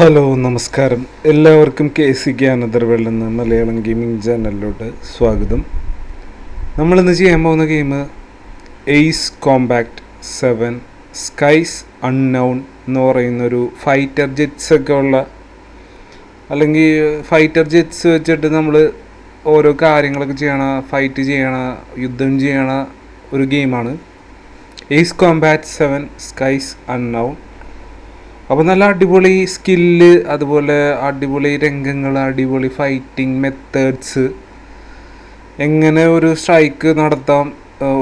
Hello നമസ്കാരം. എല്ലാവർക്കും K C K അനദർവേൾഡ് എന്ന മലയാളം ഗെയിമിംഗ് ചാനലിലോട്ട് സ്വാഗതം. നമ്മളിന്ന് ചെയ്യാൻ പോകുന്ന game Ace Combat seven Skies Unknown എന്ന് പറയുന്നൊരു ഫൈറ്റർ ജെറ്റ്സ് ഒക്കെ ഉള്ള അല്ലെങ്കിൽ ഫൈറ്റർ ജെറ്റ്സ് വെച്ചിട്ട് നമ്മൾ ഓരോ കാര്യങ്ങളൊക്കെ ചെയ്യണ ഫൈറ്റ് ചെയ്യണ യുദ്ധം ചെയ്യണ ഒരു ഗെയിമാണ്. Ace Combat seven Skies Unknown അപ്പോൾ നല്ല അടിപൊളി സ്കില്ല് അതുപോലെ അടിപൊളി രംഗങ്ങൾ അടിപൊളി ഫൈറ്റിംഗ് മെത്തേഡ്സ് എങ്ങനെ ഒരു സ്ട്രൈക്ക് നടത്താം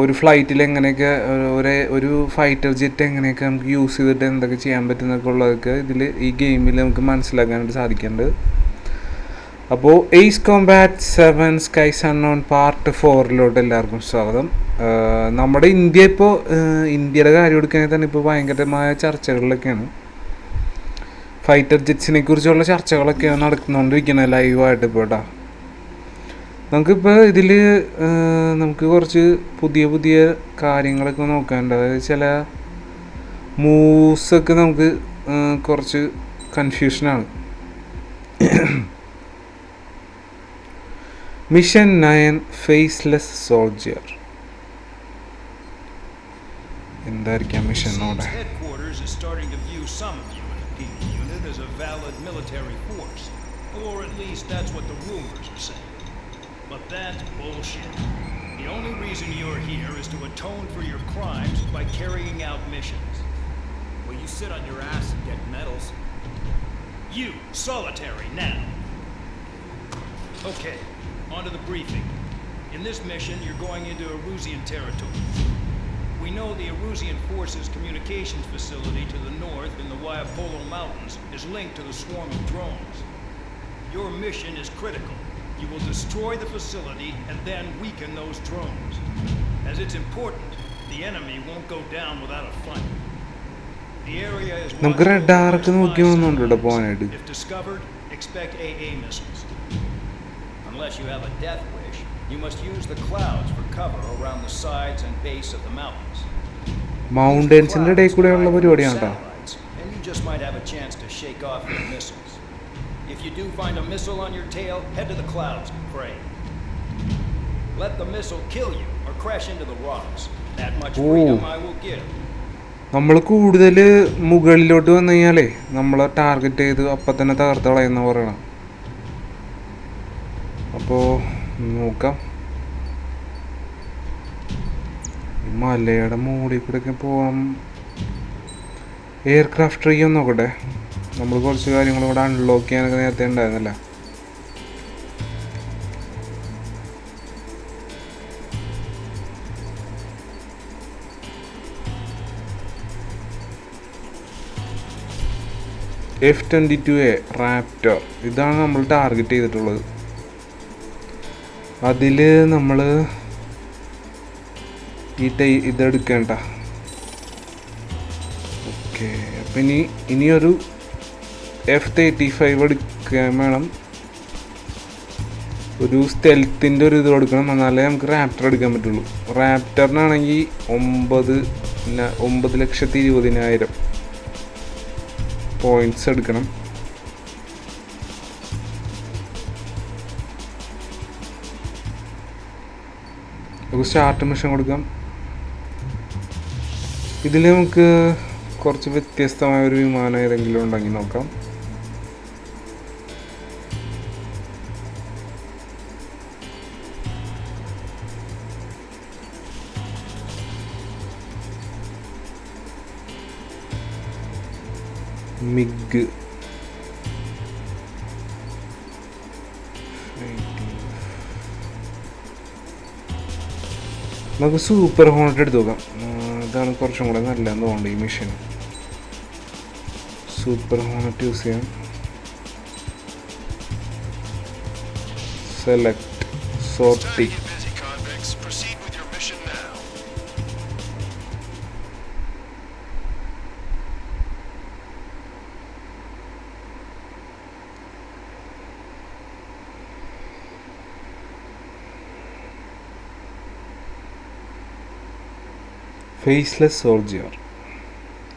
ഒരു ഫ്ലൈറ്റിൽ എങ്ങനെയൊക്കെ ഒരേ ഒരു ഫൈറ്റർ ജെറ്റ് എങ്ങനെയൊക്കെ നമുക്ക് യൂസ് ചെയ്തിട്ട് എന്തൊക്കെ ചെയ്യാൻ പറ്റുന്നൊക്കെ ഉള്ളതൊക്കെ ഇതിൽ ഈ ഗെയിമിൽ നമുക്ക് മനസ്സിലാക്കാനായിട്ട് സാധിക്കുന്നുണ്ട്. അപ്പോൾ Ace Combat seven Skies Unknown part ഫോറിലോട്ട് എല്ലാവർക്കും സ്വാഗതം. നമ്മുടെ ഇന്ത്യ ഇപ്പോൾ ഇന്ത്യയുടെ കാര്യം എടുക്കുകയാണെങ്കിൽ തന്നെ ഇപ്പോൾ ഭയങ്കരമായ ചർച്ചകളിലൊക്കെയാണ്. ഫൈറ്റർ ജെറ്റ്സിനെ കുറിച്ചുള്ള ചർച്ചകളൊക്കെയാണ് നടക്കുന്നുകൊണ്ടിരിക്കുന്നത് ലൈവായിട്ട് ഇപ്പോൾ കേട്ടോ നമുക്കിപ്പോൾ ഇതിൽ നമുക്ക് കുറച്ച് പുതിയ പുതിയ കാര്യങ്ങളൊക്കെ നോക്കാനുണ്ട്. അതായത് ചില മൂവ്സൊക്കെ നമുക്ക് കുറച്ച് കൺഫ്യൂഷനാണ്. Mission nine Faceless Soldier. എന്തായിരിക്കാം mission Seeds that's what the rumors are saying. But that's bullshit. The only reason you're here is to atone for your crimes by carrying out missions. Well, you sit on your ass and get medals. You, solitary, now. Okay, on to the briefing. In this mission, you're going into Erusian territory. We know the Erusian Forces communications facility to the north in the Waiapolo Mountains is linked to the swarm of drones. Your mission is critical. You will destroy the facility and then weaken those drones. As it's important, the enemy won't go down without a fight. The area is നമുക്ക് watched radar over ഒക്കെ by നോക്കി spy വന്നോണ്ട് ഇവിടെ satellites. പോകാനായിട്ട്. If discovered, expect AA missiles. Unless you have a death wish, you must use the clouds for cover around the sides and base of the mountains. മൗണ്ടൻസിൻ്റെ ഇടയിൽ കൂടെയുള്ള പരിപാടിയാണ് കേട്ടോ Satellites, and you just might have a chance to shake off their missiles. If you do find a missile on your tail, head to the clouds and pray. Let the missile kill you or crash into the rocks. That much freedom I will give. നമ്മൾ കൂടുതൽ മുകളിലോട്ട് വന്നു കഴിഞ്ഞാലേ നമ്മളെ target ചെയ്ത് അപ്പം തന്നെ തകർത്ത് കളയുന്ന പറയണം അപ്പോൾ നോക്കാം ഈ മലയുടെ മുകളിൽ ഒക്കെ പോകാം എയർക്രാഫ്റ്റ് ട്രീ ഒന്ന് നോക്കട്ടെ നമ്മൾ കുറച്ച് കാര്യങ്ങൾ ഇവിടെ അൺലോക്ക് ചെയ്യാനൊക്കെ നേരത്തെ ഉണ്ടായിരുന്നല്ല? F twenty two A Raptor ഇതാണ് നമ്മൾ ടാർഗറ്റ് ചെയ്തിട്ടുള്ളത്. അതിൽ നമ്മൾ ഈ ടൈ ഇതെടുക്കേണ്ട. ഓക്കെ അപ്പം ഇനി ഇനിയൊരു എഫ് തേർട്ടി ഫൈവ് എടുക്കാൻ വേണം. ഒരു സ്റ്റെൽത്തിന്റെ ഒരു ഇത് കൊടുക്കണം. എന്നാലേ നമുക്ക് റാപ്റ്റർ എടുക്കാൻ പറ്റുള്ളൂ. റാപ്റ്ററിനാണെങ്കിൽ ഒമ്പത് ഒമ്പത് ലക്ഷത്തി ഇരുപതിനായിരം പോയിന്റ്സ് എടുക്കണം. നമുക്ക് സ്റ്റാർട്ട് മിഷൻ കൊടുക്കാം. ഇതിൽ നമുക്ക് കുറച്ച് വ്യത്യസ്തമായ ഒരു വിമാനം ഏതെങ്കിലും ഉണ്ടെങ്കിൽ നോക്കാം. മിഗ്. നമുക്ക് സൂപ്പർ ഹോണറ്റ് എടുത്ത് നോക്കാം. ഇതാണ് കുറച്ചും കൂടെ നല്ലതെന്ന് തോന്നുന്നു ഈ മെഷീൻ സൂപ്പർ ഹോണറ്റ് യൂസ് ചെയ്യാം. Select sortie Faceless Soldier.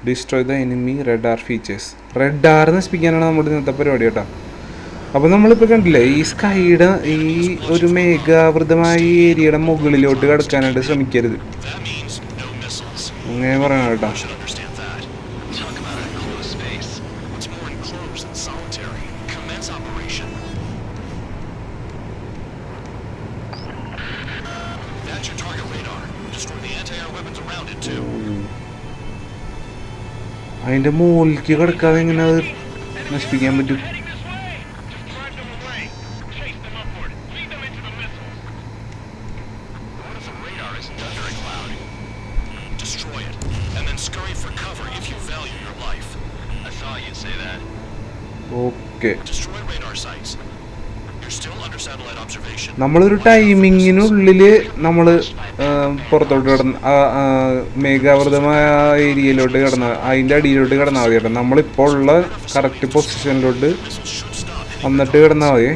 Destroy the enemy red R features red R എന്ന് സ്പിക്കാനാണ് നമ്മുടെ ഇന്നത്തെ പരിപാടി കേട്ടോ. അപ്പം നമ്മളിപ്പോൾ കണ്ടില്ലേ ഈ സ്കൈയുടെ ഈ ഒരു മേഘാവൃതമായ ഏരിയയുടെ മുകളിലോട്ട് കടക്കാനായിട്ട് ശ്രമിക്കരുത്. അങ്ങനെ പറയണം കേട്ടോ. That's your. അതിന്റെ മുകളിലേക്ക് കിടക്കാതെ എങ്ങനെ അത് നശിപ്പിക്കാൻ പറ്റും? നമ്മളൊരു ടൈമിങ്ങിനുള്ളിൽ നമ്മൾ പുറത്തോട്ട് കിടന്ന് മേഘാവൃതമായ ആ ഏരിയയിലോട്ട് കിടന്ന അതിന്റെ അടിയിലോട്ട് കിടന്നാൽ മതി. കേട്ടോ നമ്മളിപ്പോൾ ഉള്ള കറക്റ്റ് പൊസിഷനിലോട്ട് വന്നിട്ട് കിടന്നാൽ മതി.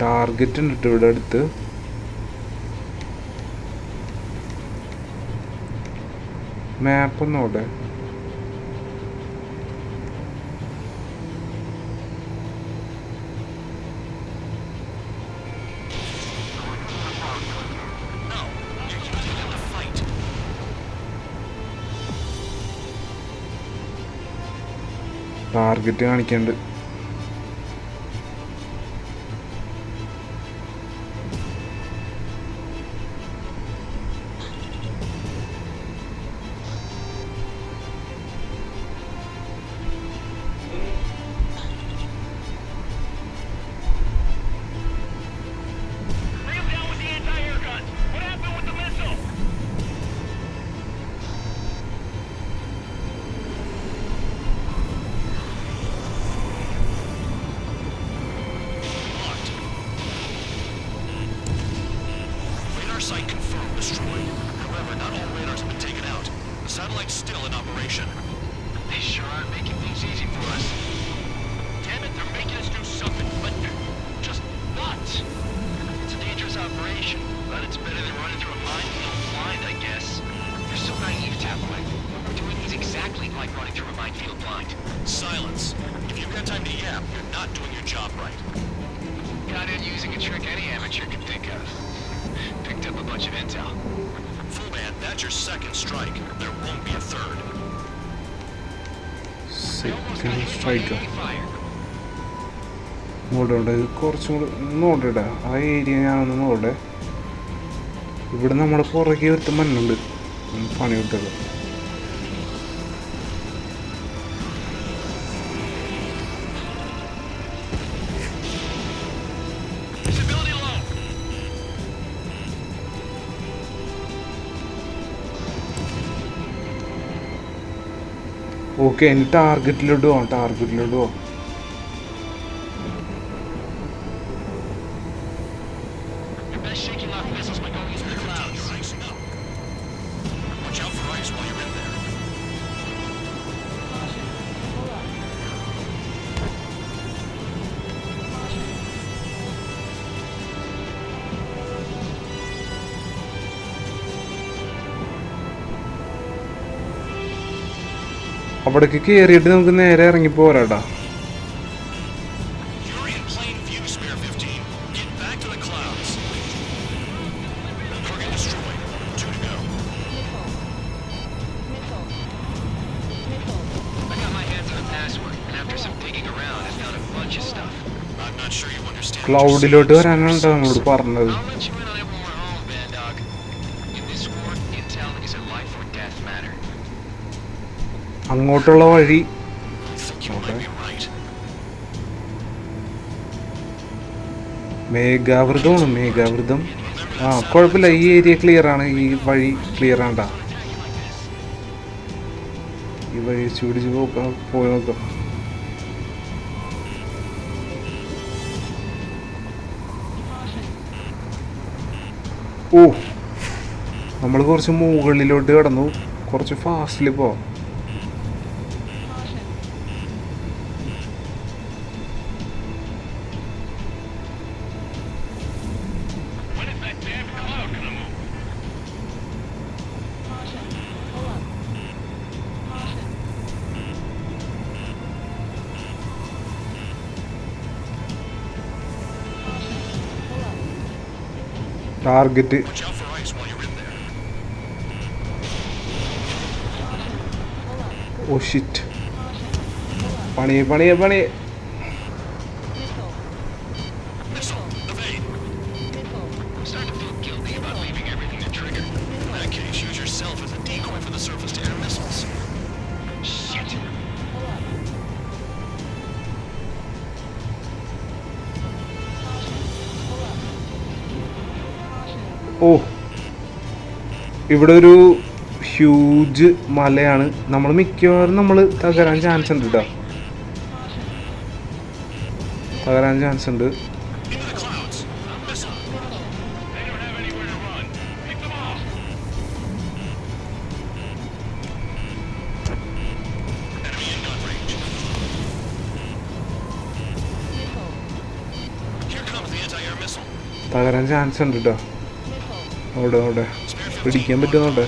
ടാർഗറ്റ് ഉണ്ട് ഇവിടെ അടുത്ത്. മാപ്പൊന്നും അവിടെ ക്രിക്കറ്റ് കാണിക്കുന്നുണ്ട് നോക്കട്ടെ കുറച്ചും കൂടി നോക്കട്ടെ ആ ഏരിയ ഞാനൊന്ന് നോക്കട്ടെ ഇവിടെ നമ്മുടെ പുറകെ ഒരുത്തം മണ്ണുണ്ട്. പണി കിട്ടത് ഓക്കെ എന്റെ ടാർഗറ്റിലോട്ട് പോവാം ടാർഗറ്റിലോട്ട് പോവാം അവിടേക്ക് കയറിയിട്ട് നമുക്ക് നേരെ ഇറങ്ങി പോരാട്ടാ. ക്ലൗഡിലോട്ട് വരാനാണ് നമ്മളോട് പറഞ്ഞത്? അങ്ങോട്ടുള്ള വഴി. മേഘാവൃതമാണ് മേഘാവൃതം. ആ കുഴപ്പമില്ല ഈ ഏരിയ ക്ലിയർ ആണ്. ഈ വഴി ക്ലിയർ ആണ്ടാ ഈ വഴി ചൂടിച്ച് പോക്കാം പോയി നോക്കാം. ഓ നമ്മൾ കുറച്ച് മുകളിലോട്ട് കടന്നു. കുറച്ച് ഫാസ്റ്റിൽ പോവാം. There. ഓ ഷിറ്റ് പണിയെ പണിയെ പണിയെ ഇവിടെ ഒരു ഹ്യൂജ് മലയാണ്. നമ്മൾ മിക്കവാറും നമ്മൾ തകരാൻ ചാൻസ് ഉണ്ട് കേട്ടോ തകരാൻ ചാൻസ് ഉണ്ട്. തകരാൻ ചാൻസ് ഉണ്ട് കേട്ടോ അവിടെ അവിടെ. പിടിക്കാൻ പറ്റുന്നുണ്ട്.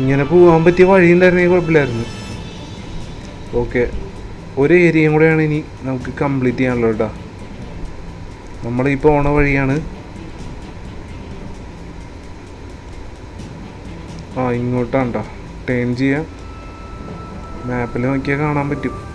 ഇങ്ങനെ പോകാൻ പറ്റിയ വഴിയുണ്ടായിരുന്നെങ്കിൽ കുഴപ്പമില്ലായിരുന്നു. ഓക്കെ ഒരു ഏരിയയും കൂടെയാണ് ഇനി നമുക്ക് കംപ്ലീറ്റ് ചെയ്യാനുള്ളത് കേട്ടോ. നമ്മൾ ഓണ വഴിയാണ്. ആ ഇങ്ങോട്ടാണ്ടോ. ടേൺ ചെയ്യാം. മാപ്പിൽ നോക്കിയാൽ കാണാൻ പറ്റും.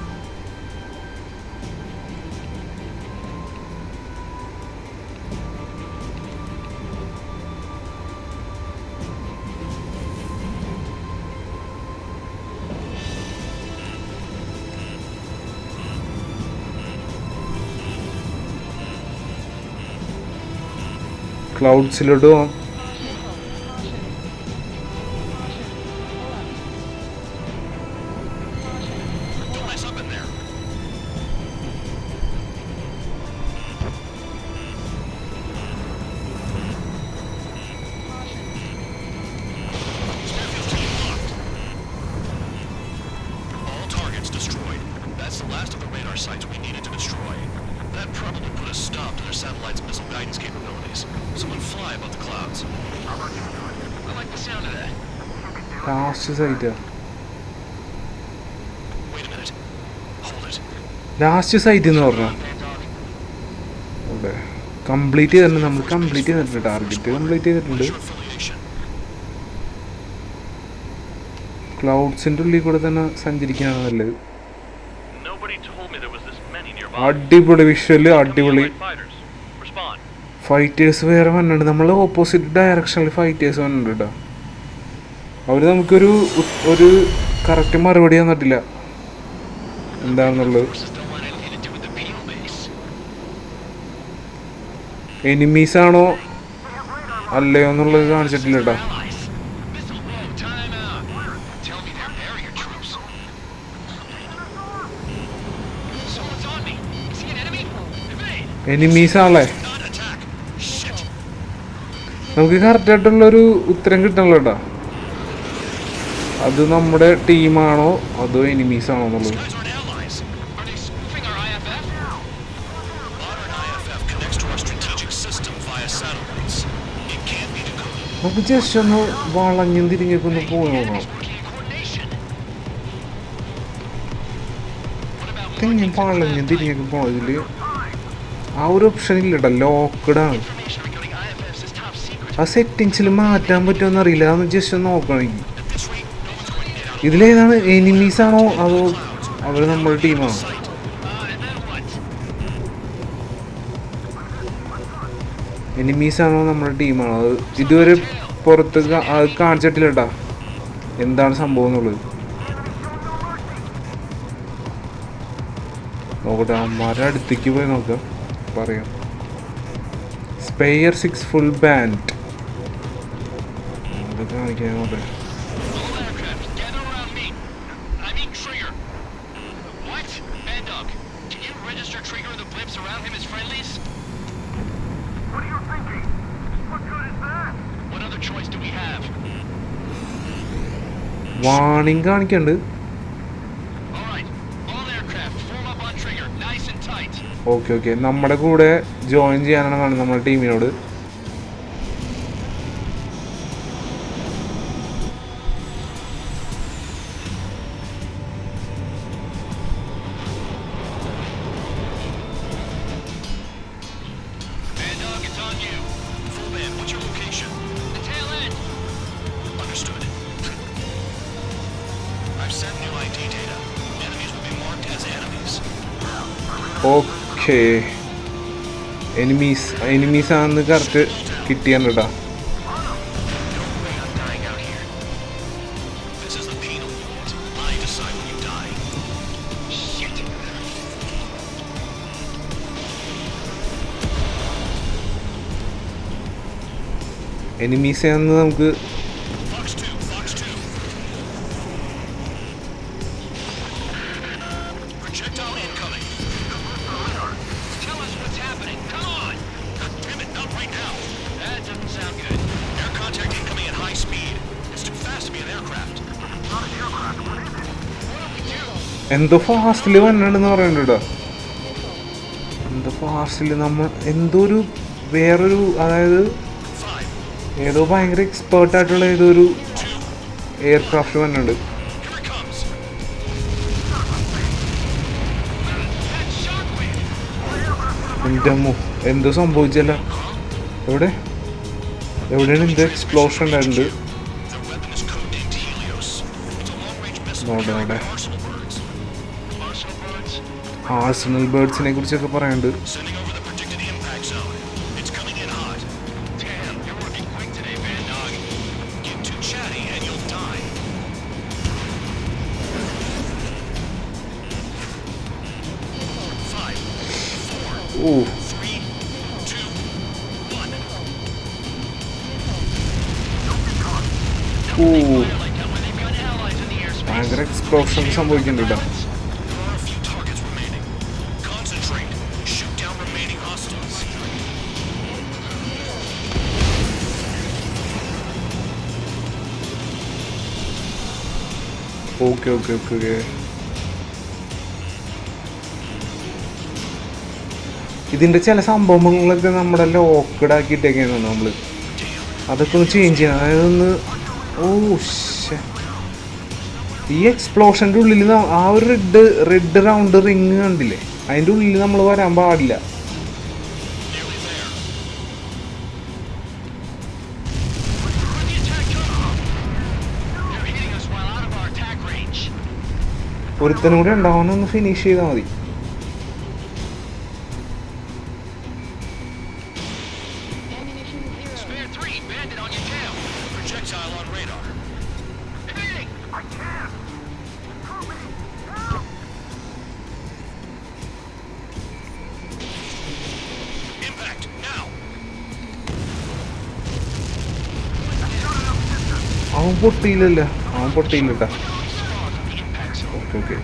ക്ലൗഡ്സിലോട്ട് സൈറ്റാ. ലാസ്റ്റ് സൈറ്റ് എന്ന് പറഞ്ഞു? അതെ കംപ്ലീറ്റ് ചെയ്തിട്ടുണ്ട് നമ്മൾ. കംപ്ലീറ്റ് ചെയ്തിട്ടുണ്ട്. ടാർഗറ്റ് കംപ്ലീറ്റ് ചെയ്തിട്ടുണ്ട്? ക്ലൗഡ്സിന്റെ ഉള്ളിൽ കൂടെ തന്നെ സഞ്ചരിക്കുകയാണ് നല്ലത്. അടിപൊളി വിഷ്വൽ അടിപൊളി. ഫൈറ്റേഴ്സ് വേറെ വന്നിട്ടുണ്ട്. നമ്മൾ ഓപ്പോസിറ്റ് ഡയറക്ഷനിൽ ഫൈറ്റേഴ്സ് വന്നിട്ടുണ്ട് കേട്ടോ അവർ നമുക്കൊരു ഒരു കറക്റ്റ് മറുപടി തന്നിട്ടില്ല. എന്താണെന്നുള്ളത്. എനിമീസ് ആണോ? അല്ലയോ എന്നുള്ളത് കാണിച്ചിട്ടില്ല എനിമീസ് ആണല്ലേ? നമുക്ക് കറക്റ്റ് ആയിട്ടുള്ള ഒരു ഉത്തരം കിട്ടണല്ലോ കേട്ടോ. അത് നമ്മുടെ ടീമാണോ അതോ എനിമീസ് ആണോ എന്നുള്ളത് നമുക്ക് ജസ്റ്റ് ഒന്ന് വളഞ്ഞും തിരിഞ്ഞൊക്കെ ഒന്ന് ആ ഒരു ഓപ്ഷൻ ഇല്ലട്ടോ ലോക്ക്ഡാണ് ആ സെറ്റിങ്സിൽ മാറ്റാൻ പറ്റുമോ എന്നറിയില്ല അതൊന്ന് ജസ്റ്റ് ഒന്ന് നോക്കണമെങ്കിൽ ഇതിലേതാണ് എനിമീസ് ആണോ അതോ അവർ നമ്മുടെ ടീമാണോ? എനിമീസ് ആണോ നമ്മുടെ ടീമാണോ? അത് ഇതുവരെ പുറത്ത് അത് കാണിച്ചിട്ടില്ല കേട്ടാ എന്താണ് സംഭവം എന്നുള്ളത്? നോക്കട്ടെ അമ്മാരെ അടുത്തേക്ക് പോയി നോക്കാം. പറയാം. സ്പെയർ സിക്സ് ഫുൾ ബാൻഡ് കാണിക്കാൻ നോക്കട്ടെ. Nice കാണിക്കണ്ട് ഓക്കെ ഓക്കെ നമ്മുടെ കൂടെ ജോയിൻ ചെയ്യാനാണ് കാണുന്നത് നമ്മുടെ ടീമിനോട് I decide when you die. Shit. Enemies ആണെന്ന് നമുക്ക് Fox 2, Fox 2. Projectile incoming. എന്തോ ഫാസ്റ്റിൽ വന്നിട്ടുണ്ടെന്ന് പറയുന്നുണ്ട് കേട്ടോ എന്തോ ഫാസ്റ്റിൽ നമ്മൾ എന്തോ ഒരു വേറൊരു അതായത് ഏതോ ഭയങ്കര എക്സ്പേർട്ട് ആയിട്ടുള്ള ഏതോ ഒരു എയർക്രാഫ്റ്റ് വന്നിട്ടുണ്ട് അമ്മോ എന്തോ സംഭവിച്ചല്ല. എവിടെ? എവിടെയാണ് എന്തോ എക്സ്പ്ലോഷൻ ഉണ്ടായിട്ടുണ്ട്? Their weapon ആഴ്സണൽ ബേർഡ്സിനെ കുറിച്ചൊക്കെ പറയാനുണ്ട് Sending over the predicted impact zone. Okay okay okay okay ഇതിന്റെ ചില സംഭവങ്ങളൊക്കെ നമ്മുടെ ലോക്കഡ് ആക്കിയിട്ടൊക്കെയാണ് നമ്മൾ അതൊക്കെ ഒന്ന് ചേഞ്ച് ചെയ്യണം. അതായത് ഒന്ന് ഓ. ഈ എക്സ്പ്ലോഷന്റെ ഉള്ളിൽ ആ ഒരു റെഡ് റെഡ് റൗണ്ട് റിങ് കണ്ടില്ലേ? അതിന്റെ ഉള്ളിൽ നമ്മൾ വരാൻ പാടില്ല. ഒരുത്തനൂടെ ഉണ്ടാവണം ഒന്ന് ഫിനിഷ് ചെയ്താൽ മതി അവൻ പൊട്ടിയില്ലല്ലോ അവൻ പൊട്ടിയില്ലട്ടോ ഓക്കെ.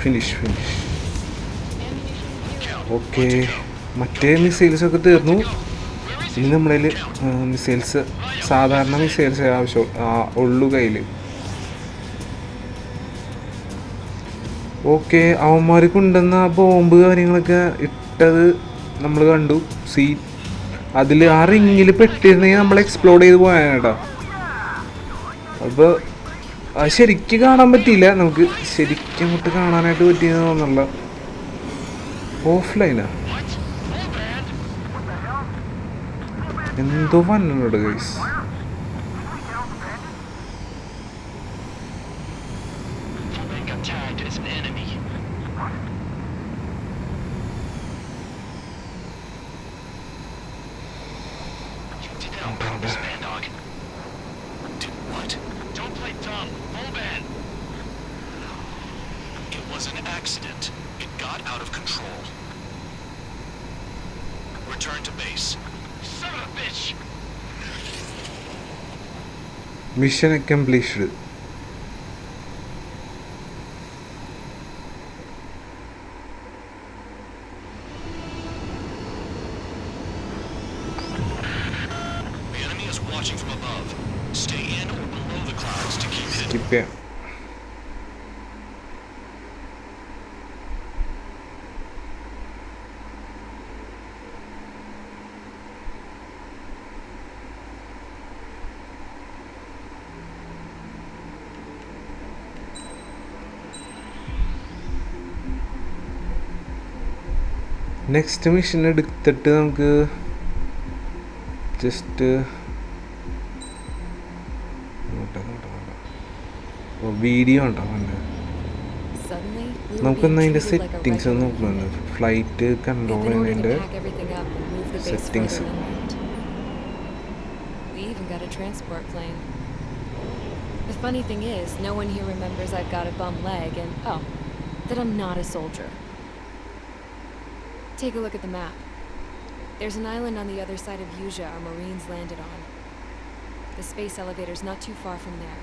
Finish finish okay. മറ്റേ മിസൈൽസൊക്കെ തീർന്നു. ഇനി നമ്മളിൽ മിസൈൽസ് സാധാരണ മിസൈൽസ് ആവശ്യം ഉള്ളു കയ്യിൽ ഓക്കെ അവന്മാർക്കുണ്ടെന്ന ആ ബോംബ് കാര്യങ്ങളൊക്കെ ഇട്ടത് നമ്മൾ കണ്ടു. സീ അതിൽ ആ റിങ്ങിൽ പെട്ടിരുന്നെങ്കിൽ നമ്മൾ എക്സ്പ്ലോർ ചെയ്ത് പോയാണ് കേട്ടോ. അപ്പോൾ ശരിക്ക് കാണാൻ പറ്റിയില്ല. നമുക്ക് ശരിക്കും അങ്ങോട്ട് കാണാനായിട്ട് പറ്റിയെന്ന് തോന്നുന്നില്ല. ഓഫ്ലൈനാ? എന്തോ വന്നുണ്ട് guys Return to base. Son of a bitch! Mission accomplished The enemy is watching from above. Stay in or below the clouds to keep hidden. Skip ചെയ്യാം നെക്സ്റ്റ് മിഷൻ എടുത്തിട്ട് നമുക്ക് ജസ്റ്റ് വീഡിയോ ഉണ്ടോ നമുക്ക് അതിന്റെ സെറ്റിങ്സ് ഒന്ന് നോക്കുന്നുണ്ട്. Flight control ചെയ്യുന്നതിന്റെ settings The funny thing is, no one here remembers I've got a bum leg and, oh, that I'm not a soldier. Take a look at the map. There's an island on the other side of Yuja our Marines landed on. The space elevator's not too far from there.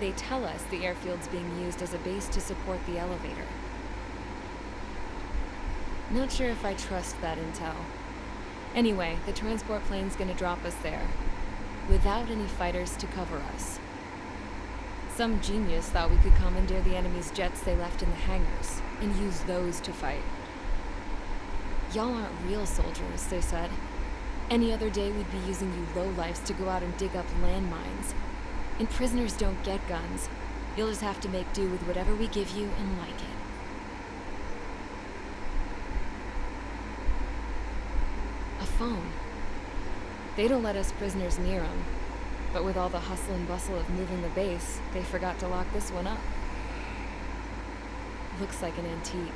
They tell us the airfield's being used as a base to support the elevator. Not sure if I trust that intel. Anyway, the transport plane's gonna drop us there. Without any fighters to cover us. Some genius thought we could commandeer the enemy's jets they left in the hangars and use those to fight. Y'all aren't real soldiers, they said. Any other day we'd be using you lowlifes to go out and dig up landmines. And prisoners don't get guns. You'll just have to make do with whatever we give you and like it. A phone. They don't let us prisoners near them. But with all the hustle and bustle of moving the base, they forgot to lock this one up. Looks like an antique.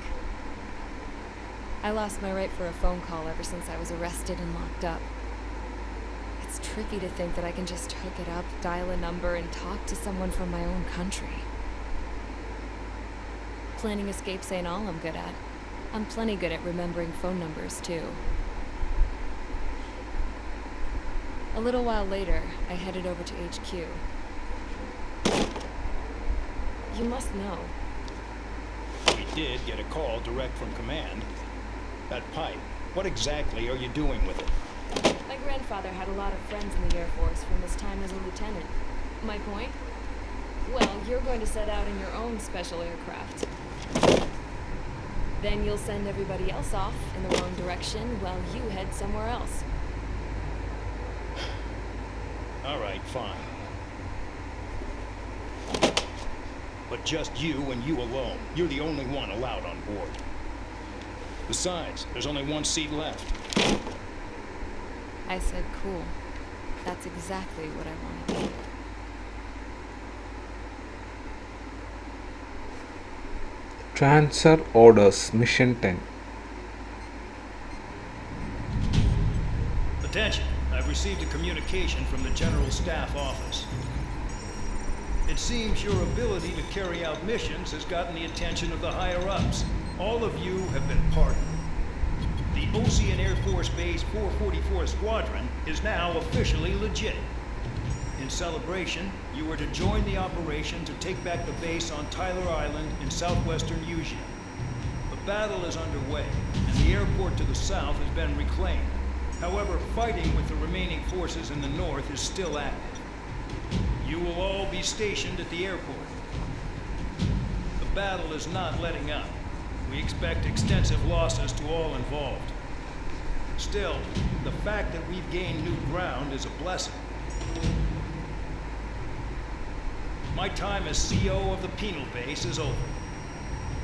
I lost my right for a phone call ever since I was arrested and locked up. It's trippy to think that I can just hook it up, dial a number, and talk to someone from my own country. Planning escapes ain't all I'm good at. I'm plenty good at remembering phone numbers, too. A little while later, I headed over to HQ. You must know. We did get a call direct from command. That pipe, what exactly are you doing with it? My grandfather had a lot of friends in the Air Force from his time as a lieutenant. My point? Well, you're going to set out in your own special aircraft. Then you'll send everybody else off in the wrong direction while you head somewhere else. All right, fine. But just you and you alone. You're the only one allowed on board. Besides, there's only one seat left. I said, cool. That's exactly what I wanted. Transfer orders, mission 10. Attention, I've received a communication from the General Staff Office. It seems your ability to carry out missions has gotten the attention of the higher ups. All of you have been pardoned. The Ocean Air Force Base 444 Squadron is now officially legit. In celebration, you are to join the operation to take back the base on Tyler Island in southwestern Usia. The battle is underway, and the airport to the south has been reclaimed. However, fighting with the remaining forces in the north is still active. You will all be stationed at the airport. The battle is not letting up. We expect extensive losses to all involved. Still, the fact that we've gained new ground is a blessing. My time as CO of the penal base is over.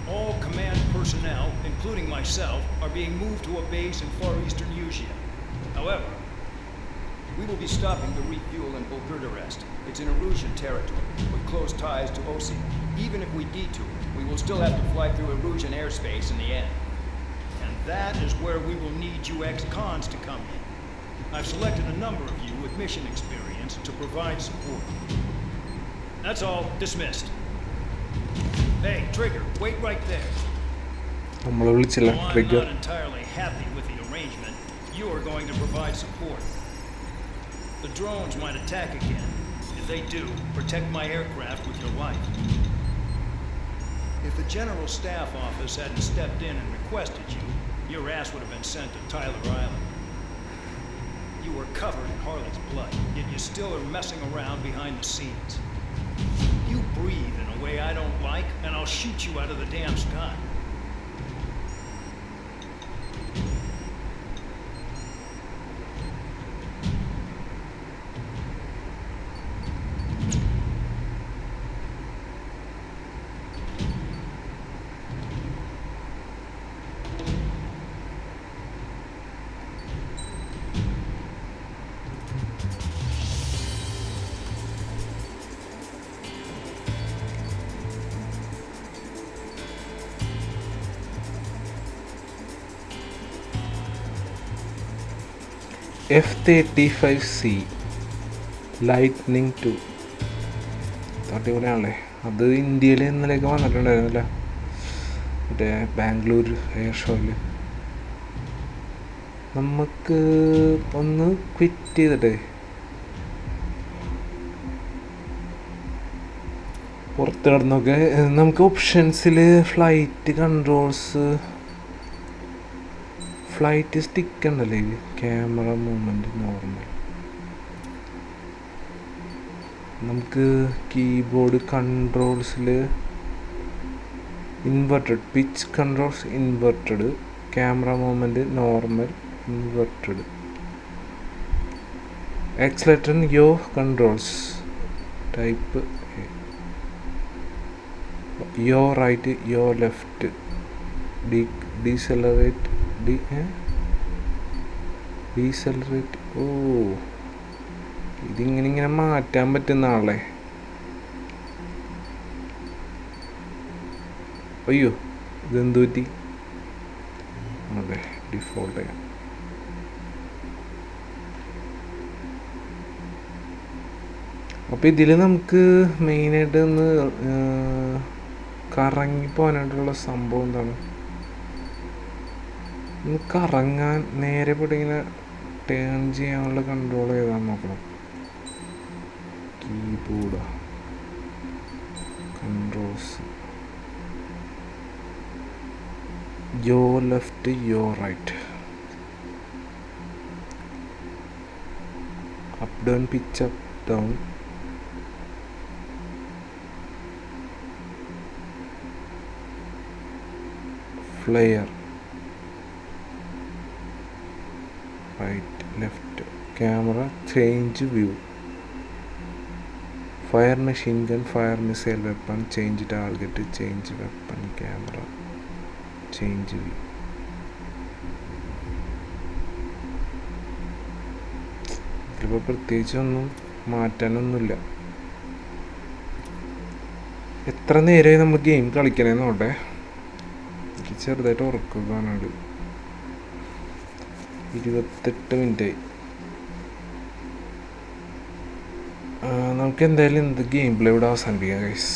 All command personnel, including myself, are being moved to a base in far eastern Usia. However, we will be stopping the refuel in Bulgurdarest. It's in Erusian territory, with close ties to Osi. Even if we detour, we will still have to fly through Erusian airspace in the end. And that is where we will need you ex-cons to come in. I've selected a number of you with mission experience to provide support. That's all. Dismissed. Hey, Trigger, wait right there. നമ്മൾ വിളിച്ചില്ല Though I'm trigger not entirely happy with the arrangement, you are going to provide support. The drones might attack again. If they do, protect my aircraft with your life. If the General Staff Office hadn't stepped in and requested you, your ass would have been sent to Tyler Island. You were covered in Harley's blood, yet you still are messing around behind the scenes. You breathe in a way I don't like, and I'll shoot you out of the damn sky. F thirty five C lightning two അടിപൊളിയാണല്ലേ? അത് ഇന്ത്യയിൽ ഇന്നലെയൊക്കെ വന്നിട്ടുണ്ടായിരുന്നില്ല. മറ്റേ Bangalore air ഷോയിൽ നമുക്ക് ഒന്ന് quit ചെയ്തിട്ടേ. പുറത്ത് കിടന്നൊക്കെ നമുക്ക് ഓപ്ഷൻസിൽ ഫ്ലൈറ്റ് കൺട്രോൾസ് ഫ്ലൈറ്റ് സ്റ്റിക്ക് ഉണ്ടല്ലേ ഇത് ക്യാമറ മൂവ്മെന്റ് നോർമൽ നമുക്ക് keyboard കൺട്രോൾസിൽ inverted pitch controls inverted camera movement normal inverted accelerator yaw controls type yaw right yaw left D decelerate D decelerate ഓ. ഇതിങ്ങനെ ഇങ്ങനെ മാറ്റാൻ പറ്റുന്ന ആളെ. അയ്യോ ഇതെന്തു പറ്റി? അതെ ഡിഫോൾട്ട് ചെയ്യാം അപ്പോൾ ഇതിൽ നമുക്ക് മെയിനായിട്ട് ഒന്ന് കറങ്ങി പോകാനായിട്ടുള്ള സംഭവം എന്താണ്? ഒന്ന് കറങ്ങാൻ നേരെ പോയിട്ട് ഇങ്ങനെ ടേൺ ചെയ്യാനുള്ള കൺട്രോൾ ചെയ്താൽ നോക്കണം. Keyboard controls yaw left yaw right up down pitch up down flare right left camera change view fire machine gun fire missile weapon change target change weapon camera change view ഇതിലിപ്പോൾ പ്രത്യേകിച്ചൊന്നും മാറ്റാനൊന്നുമില്ല. എത്ര നേരമായി നമ്മൾ game കളിക്കണേന്നോട്ടെ എനിക്ക് ചെറുതായിട്ട് ഉറക്കാനാണ് ഇരുപത്തെട്ട് മിനിറ്റായി. നമുക്ക് എന്തായാലും എന്ത് ഗെയിം പ്ലേ ഇവിടെ അവസാനിപ്പിക്കാം ഗൈസ്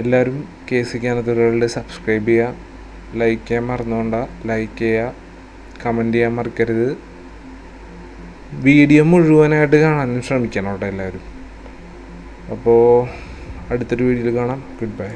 എല്ലാവരും കെ സി കാനത്തുകളുടെ സബ്സ്ക്രൈബ് ചെയ്യുക ലൈക്ക് ചെയ്യാൻ മറന്നുകൊണ്ട ലൈക്ക് ചെയ്യുക കമന്റ് ചെയ്യാൻ മറക്കരുത്. വീഡിയോ മുഴുവനായിട്ട് കാണാനും ശ്രമിക്കണം കേട്ടോ എല്ലാവരും. അപ്പോൾ അടുത്തൊരു വീഡിയോയിൽ കാണാം. Good bye